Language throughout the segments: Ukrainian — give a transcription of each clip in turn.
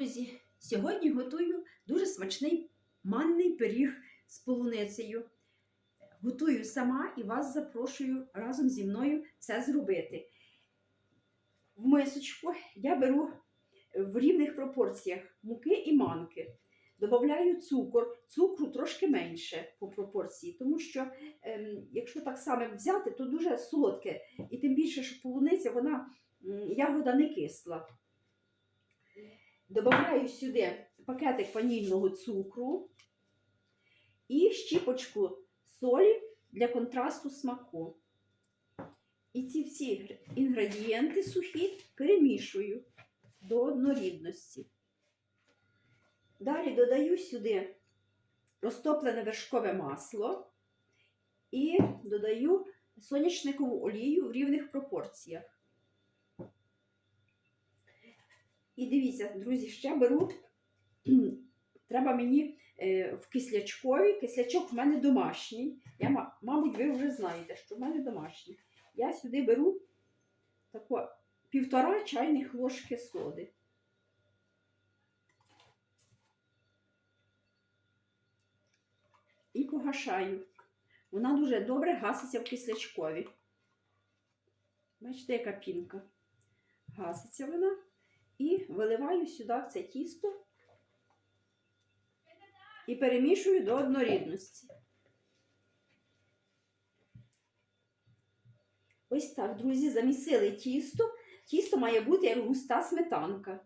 Друзі, сьогодні готую дуже смачний манний пиріг з полуницею. Готую сама і вас запрошую разом зі мною це зробити. В мисочку я беру в рівних пропорціях муки і манки. Добавляю цукор, цукру трошки менше по пропорції, тому що ем, якщо так само взяти, то дуже солодке. І тим більше, що полуниця, вона ягода не кисла. Добавляю сюди пакетик ванільного цукру і щіпочку солі для контрасту смаку. І ці всі інгредієнти сухі перемішую до однорідності. Далі додаю сюди розтоплене вершкове масло і додаю соняшникову олію в рівних пропорціях. І дивіться, друзі, ще беру. Треба мені е, в кислячкові. Кислячок в мене домашній. Я, мабуть, ви вже знаєте, що в мене домашній. Я сюди беру тако півтора чайних ложки соди. І погашаю. Вона дуже добре гаситься в кислячкові. Бачите, яка пінка. Гаситься вона. І виливаю сюди в це тісто і перемішую до однорідності. Ось так, друзі, замісили тісто. Тісто має бути як густа сметанка.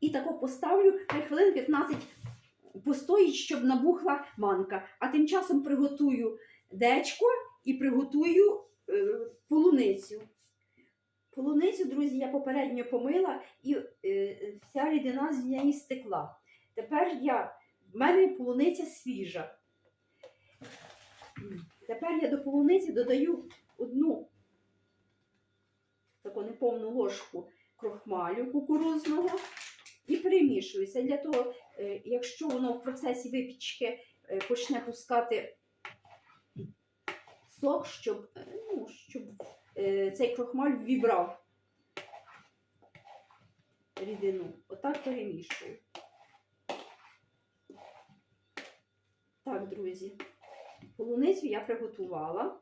І тако поставлю хай хвилин 15 постоїть, щоб набухла манка. А тим часом приготую дечко і приготую е, полуницю. Полуницю, друзі, я попередньо помила і е, вся рідина з неї стекла. Тепер я, в мене полуниця свіжа. Тепер я до полуниці додаю одну таку неповну ложку крохмалю кукурузного і перемішую. Це для того, е, якщо воно в процесі випічки е, почне пускати сок, щоб, е, ну, щоб цей крохмаль вібрав рідину. Отак перемішую. Так, друзі, полуницю я приготувала.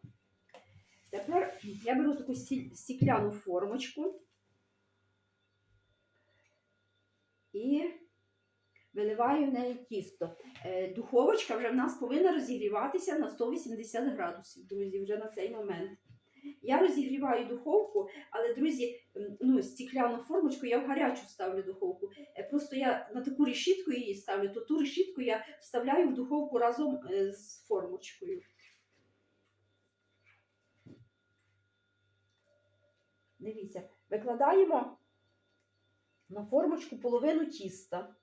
Тепер я беру таку стікляну формочку і виливаю в неї тісто. Е, Духовочка вже в нас повинна розігріватися на 180 градусів, друзі, вже на цей момент. Я розігріваю духовку, але, друзі, ну, стікляну формочку я в гарячу ставлю духовку. Е, Просто я на таку решітку її ставлю, то ту решітку я вставляю в духовку разом е, з формочкою. Дивіться, викладаємо на формочку половину тіста.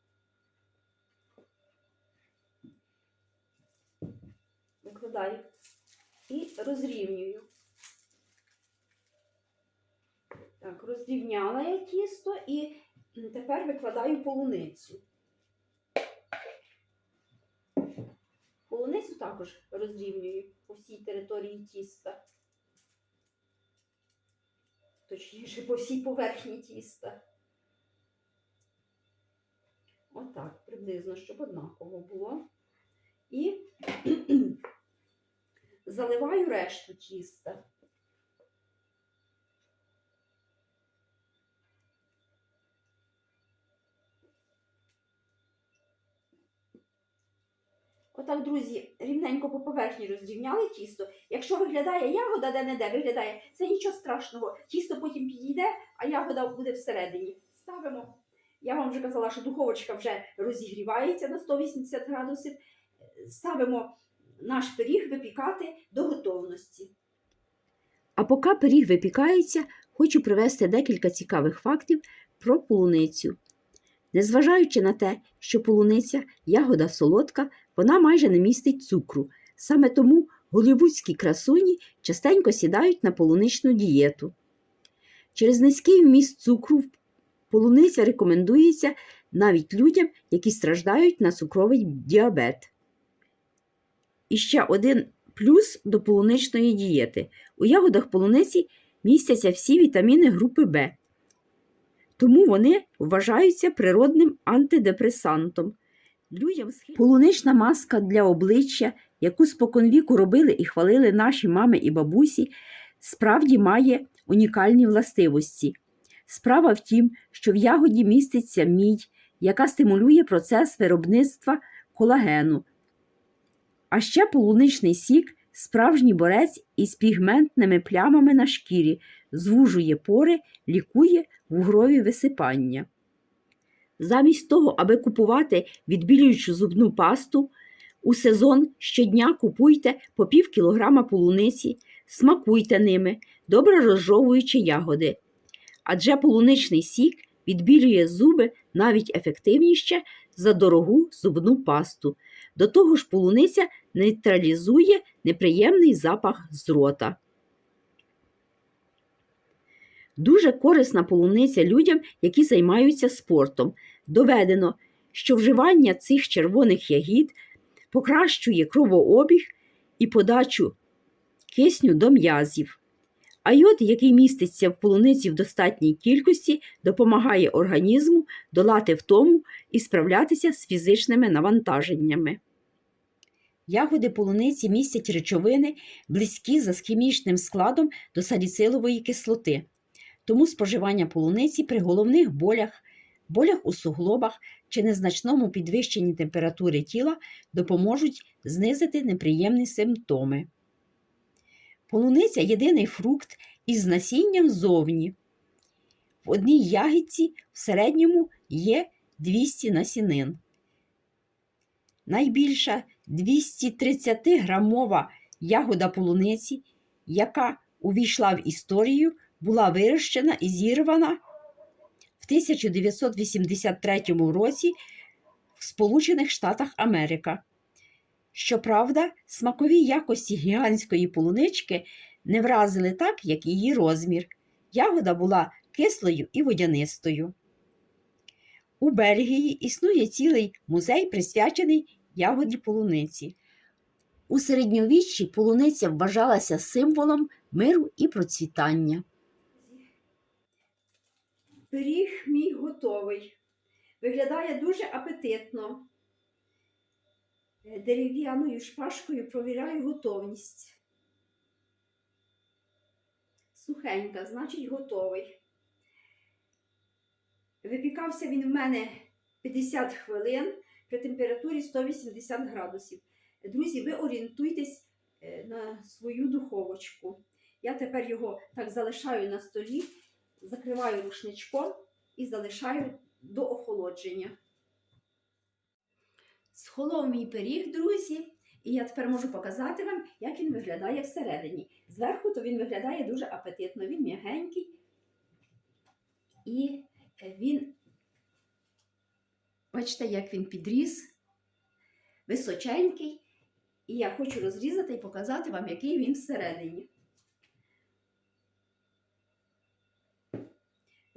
Викладаю і розрівнюю. Так, розрівняла я тісто і тепер викладаю полуницю. Полуницю також розрівнюю по всій території тіста. Точніше, по всій поверхні тіста. Отак, приблизно, щоб однаково було. І заливаю решту тіста. Отак, друзі, рівненько по поверхні розрівняли тісто. Якщо виглядає ягода де-не-де, виглядає, це нічого страшного. Тісто потім підійде, а ягода буде всередині. Ставимо. Я вам вже казала, що духовочка вже розігрівається на 180 градусів. Ставимо наш пиріг випікати до готовності. А поки пиріг випікається, хочу привести декілька цікавих фактів про полуницю. Незважаючи на те, що полуниця ягода солодка, вона майже не містить цукру. Саме тому голівудські красуні частенько сідають на полуничну дієту. Через низький вміст цукру полуниця рекомендується навіть людям, які страждають на цукровий діабет. І ще один плюс до полуничної дієти. У ягодах полуниці містяться всі вітаміни групи В, тому вони вважаються природним антидепресантом. Полунична маска для обличчя, яку споконвіку робили і хвалили наші мами і бабусі, справді має унікальні властивості. Справа в тім, що в ягоді міститься мідь, яка стимулює процес виробництва колагену. А ще полуничний сік справжній борець із пігментними плямами на шкірі, звужує пори, лікує вугрові висипання. Замість того, аби купувати відбілюючу зубну пасту, у сезон щодня купуйте по пів кілограма полуниці, смакуйте ними, добре розжовуючи ягоди. Адже полуничний сік відбілює зуби навіть ефективніше за дорогу зубну пасту. До того ж, полуниця нейтралізує неприємний запах з рота. Дуже корисна полуниця людям, які займаються спортом. Доведено, що вживання цих червоних ягід покращує кровообіг і подачу кисню до м'язів. А йод, який міститься в полуниці в достатній кількості, допомагає організму долати втому і справлятися з фізичними навантаженнями. Ягоди полуниці містять речовини, близькі за хімічним складом до саліцилової кислоти. Тому споживання полуниці при головних болях, болях у суглобах чи незначному підвищенні температури тіла допоможуть знизити неприємні симптоми. Полуниця єдиний фрукт із насінням ззовні. В одній ягідці в середньому є 200 насінин. Найбільша 230-грамова ягода полуниці, яка увійшла в історію, була вирощена і зірвана в 1983 році в Сполучених Штатах Америка. Щоправда, смакові якості гігантської полунички не вразили так, як її розмір. Ягода була кислою і водянистою. У Бельгії існує цілий музей, присвячений ягоді полуниці. У середньовіччі полуниця вважалася символом миру і процвітання. Пиріг мій готовий. Виглядає дуже апетитно. Е, Дерев'яною шпажкою провіряю готовність. Сухенька, значить готовий. Випікався він в мене 50 хвилин при температурі 180 градусів. Друзі, ви орієнтуйтесь е, на свою духовочку. Я тепер його так залишаю на столі, закриваю рушничком і залишаю до охолодження. Схолов мій пиріг, друзі, і я тепер можу показати вам, як він виглядає всередині. Зверху то він виглядає дуже апетитно, він м'ягенький. І він, бачите, як він підріс, височенький. І я хочу розрізати і показати вам, який він всередині.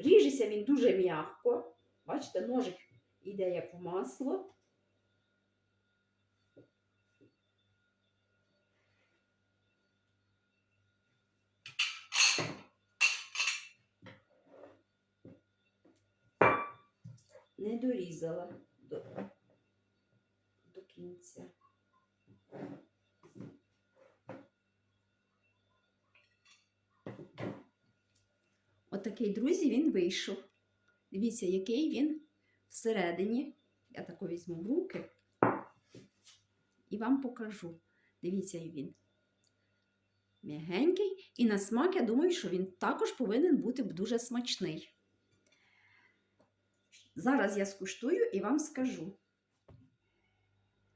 Ріжеться він дуже м'яко. Бачите, ножик іде як в масло. Не дорізала до, до кінця. Отакий, друзі, він вийшов. Дивіться, який він всередині. Я тако візьму в руки і вам покажу. Дивіться, він м'ягенький. І на смак, я думаю, що він також повинен бути дуже смачний. Зараз я скуштую і вам скажу.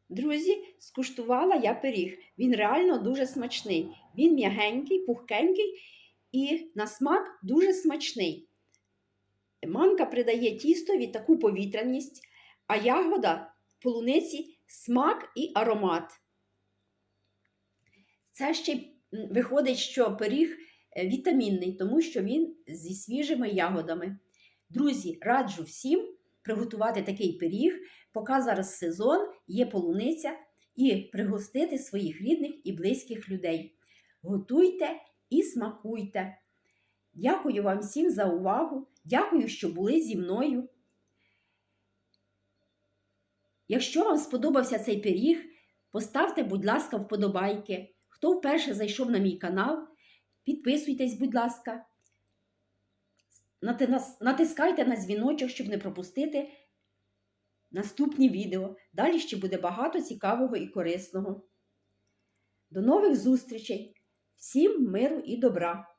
Друзі, скуштувала я пиріг. Він реально дуже смачний. Він м'ягенький, пухкенький і на смак дуже смачний. Манка придає тістові таку повітряність, а ягода полуниці смак і аромат. Це ще виходить, що пиріг е, вітамінний, тому що він зі свіжими ягодами. Друзі, раджу всім приготувати такий пиріг, поки зараз сезон, є полуниця, і пригостити своїх рідних і близьких людей. Готуйте і смакуйте. Дякую вам всім за увагу. Дякую, що були зі мною. Якщо вам сподобався цей пиріг, поставте, будь ласка, вподобайки. Хто вперше зайшов на мій канал, підписуйтесь, будь ласка. Натискайте на дзвіночок, щоб не пропустити наступні відео. Далі ще буде багато цікавого і корисного. До нових зустрічей! Всім миру і добра!